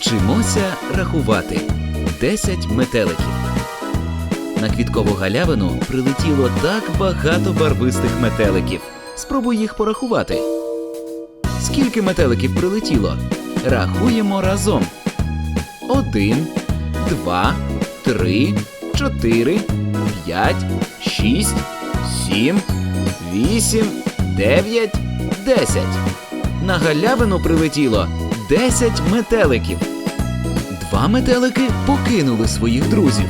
Вчимося рахувати. Десять метеликів. На квіткову галявину прилетіло так багато барвистих метеликів. Спробуй їх порахувати. Скільки метеликів прилетіло? Рахуємо разом. Один, два, три, чотири, п'ять, шість, сім, вісім, дев'ять, десять. На галявину прилетіло десять метеликів. Два метелики покинули своїх друзів.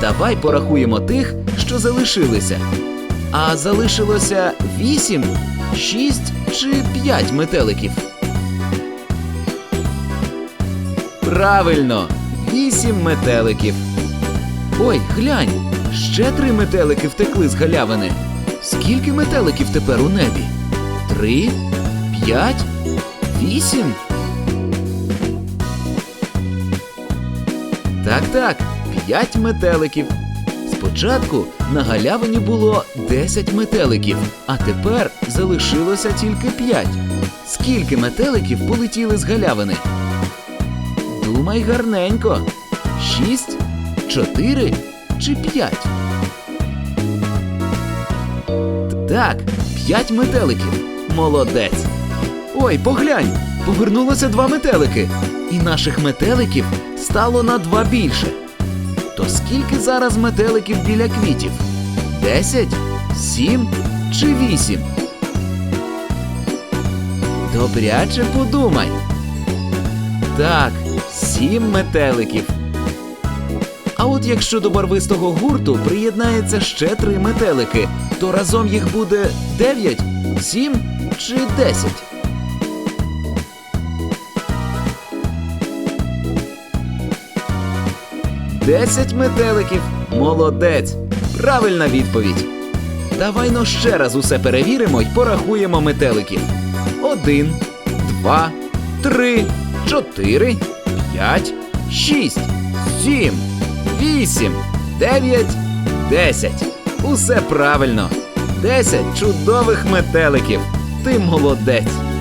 Давай порахуємо тих, що залишилися. А залишилося вісім, шість чи п'ять метеликів. Правильно, вісім метеликів. Ой, глянь, ще три метелики втекли з галявини. Скільки метеликів тепер у небі? Три, п'ять, вісім. Так, так, п'ять метеликів. Спочатку на галявині було 10 метеликів, а тепер залишилося тільки 5. Скільки метеликів полетіли з галявини? Думай гарненько. Шість, чотири чи п'ять? Так, п'ять метеликів. Молодець. Ой, поглянь, повернулося два метелики. І наших метеликів стало на два більше. То скільки зараз метеликів біля квітів? Десять? Сім чи вісім? Добряче подумай. Так, сім метеликів. А от якщо до барвистого гурту приєднається ще три метелики, то разом їх буде дев'ять, сім чи десять? Десять метеликів. Молодець. Правильна відповідь. Давай но ще раз усе перевіримо й порахуємо метеликів. Один, два, три, чотири, п'ять, шість, сім, вісім, дев'ять, десять. Усе правильно. Десять чудових метеликів. Ти молодець.